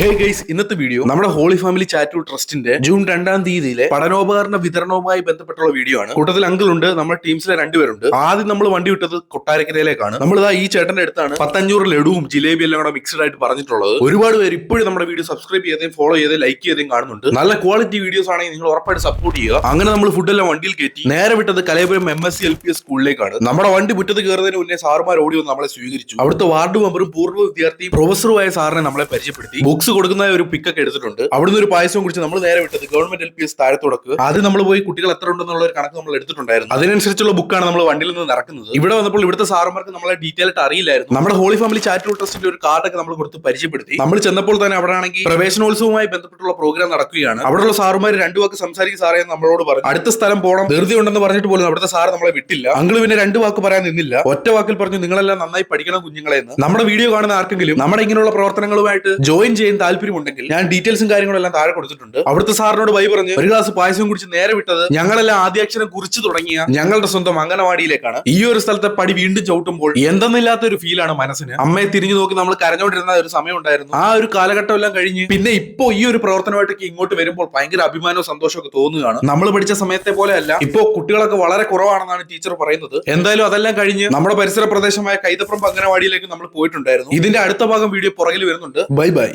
ഹേ guys ഇന്നത്തെ video നമ്മുടെ Holy Family Charitable ട്രസ്റ്റിന്റെ ജൂൺ രണ്ടാം തീയതിയിലെ പഠനോപകരണ വിതരണവുമായി ബന്ധപ്പെട്ടുള്ള വീഡിയോ ആണ്. കൂട്ടത്തിൽ അങ്കിൾ ഉണ്ട് നമ്മുടെ ടീംസിലെ രണ്ടുപേരുണ്ട് ആദ്യം നമ്മൾ വണ്ടി വിട്ടത് കൊട്ടാരക്കരയിലേക്കാണ്. നമ്മൾ ഇതാ ഈ ചേട്ടന്റെ അടുത്താണ് പത്തഞ്ഞൂറ് ലഡുവും ജിലേബി എല്ലാം കൂടെ മിക്സ്ഡ് ആയിട്ട് പറഞ്ഞിട്ടുള്ളത്. ഒരുപാട് പേര് ഇപ്പോഴും നമ്മുടെ വീഡിയോ സബ്സ്ക്രൈബ് ചെയ്തേയും ഫോളോ ചെയ്തേയും ലൈക്ക് ചെയ്തേയും കാണുന്നുണ്ട്. നല്ല ക്വാളിറ്റി വീഡിയോസ് ആണെങ്കിൽ നിങ്ങൾ ഉറപ്പായിട്ട് സപ്പോർട്ട് ചെയ്യുക. അങ്ങനെ നമ്മൾ ഫുഡെല്ലാം വണ്ടിയിൽ കയറ്റി. നേരെ വിട്ടത് Kalayapuram M S C L P S സ്കൂളിലേക്കാണ് നമ്മുടെ വണ്ടി മുറ്റത്ത് കയറുന്നതിന് മുന്നേ സാറുമാർ ഓടി വന്ന് നമ്മളെ സ്വീകരിച്ചു. അവിടുത്തെ വാർഡ് മെമ്പറും പൂർവ വിദ്യാർത്ഥി പ്രൊഫസറുമായ സാറിനെ നമ്മളെ പരിചയപ്പെടുത്തി. ബുക്സ് കൊടുക്കുന്ന ഒരു പിക്കൊക്കെ എടുത്തിട്ടുണ്ട്. അവിടുന്ന് ഒരു പായസം കുറിച്ച് നമ്മൾ നേരെ വിട്ടത് ഗവൺമെന്റ് എൽ പി എസ് താഴത്തോടക്ക് ആദ്യം നമ്മൾ പോയി കുട്ടികൾ എത്ര ഉണ്ടെന്നുള്ള ഒരു കണക്ക് നമ്മൾ എടുത്തിട്ടുണ്ടായിരുന്നു. അതിനനുസരിച്ചുള്ള ബുക്കാണ് നമ്മൾ വണ്ടിയിൽ നിന്ന് ഇറക്കുന്നത് ഇവിടെ വന്നപ്പോൾ ഇവിടുത്തെ സാറുമാർക്ക് നമ്മളെ ഡീറ്റെയിൽ ആയിട്ട് അറിയില്ലായിരുന്നു. നമ്മുടെ ഹോളി ഫാമിലി ചാരിറ്റബിൾ ട്രസ്റ്റിന്റെ ഒരു കാർഡൊക്കെ നമ്മൾ കൊടുത്ത് പരിചയപ്പെടുത്തി. നമ്മൾ ചെന്നപ്പോൾ തന്നെ അവിടെ ആണെങ്കിൽ പ്രവേശനോത്സവവുമായി ബന്ധപ്പെട്ടുള്ള പ്രോഗ്രാം നടക്കുകയാണ്. അവിടെയുള്ള സാറുമാർ രണ്ടു വാക്ക് സംസാരിക്കും സാറേ നമ്മളോട് പറഞ്ഞു. അടുത്ത സ്ഥലം പോകണം ധൃതി ഉണ്ടെന്ന് പറഞ്ഞിട്ട് പോലും അവിടുത്തെ സാർ നമ്മളെ വിട്ടില്ല. അങ്കിൾ പിന്നെ രണ്ട് വാക്ക് പറയാൻ നിന്നില്ല. ഒറ്റ വാക്കിൽ പറഞ്ഞു നിങ്ങളെല്ലാം നന്നായി പഠിക്കണം കുഞ്ഞുങ്ങളെ എന്ന്. നമ്മുടെ വീഡിയോ കാണുന്ന ആർക്കെങ്കിലും നമ്മുടെ ഇങ്ങനെയുള്ള പ്രവർത്തനങ്ങളുമായിട്ട് ജോയിൻ ചെയ്യാൻ താല്പര്യമുണ്ടെങ്കിൽ ഞാൻ ഡീറ്റെയിൽസും കാര്യങ്ങളും എല്ലാം താഴെ കൊടുത്തിട്ടുണ്ട്. അവിടുത്തെ സാറിനോട് ബൈ പറഞ്ഞ് ഒരു ഗ്ലാസ് പായസം കുടിച്ച് നേരെ വിട്ടത് ഞങ്ങളെല്ലാം ആദ്യാക്ഷരം കുറിച്ച് തുടങ്ങിയ ഞങ്ങളുടെ സ്വന്തം അംഗനവാടിയിലേക്കാണ്. ഈ ഒരു സ്ഥലത്തെ പടി വീണ്ടും ചവിട്ടുമ്പോൾ എന്തെന്നില്ലാത്ത ഒരു ഫീലാണ് മനസ്സിന്. അമ്മയെ തിരിഞ്ഞു നോക്കി നമ്മൾ കരഞ്ഞോണ്ടിരുന്ന ഒരു സമയം ഉണ്ടായിരുന്നു. ആ ഒരു കാലഘട്ടം എല്ലാം കഴിഞ്ഞ് പിന്നെ ഇപ്പോ ഈ ഒരു പ്രവർത്തനമായിട്ടൊക്കെ ഇങ്ങോട്ട് വരുമ്പോൾ ഭയങ്കര അഭിമാനവും സന്തോഷമൊക്കെ തോന്നുകയാണ്. നമ്മൾ പഠിച്ച സമയത്തെ പോലെ അല്ല ഇപ്പോ കുട്ടികളൊക്കെ വളരെ കുറവാണെന്നാണ് ടീച്ചർ പറയുന്നത്. എന്തായാലും അതെല്ലാം കഴിഞ്ഞ് നമ്മുടെ പരിസര പ്രദേശമായ കൈതപ്രം അംഗനവാടിയിലേക്ക് നമ്മൾ പോയിട്ടുണ്ടായിരുന്നു. ഇതിന്റെ അടുത്ത ഭാഗം വീഡിയോ പുറകിൽ വരുന്നുണ്ട്. Bye bye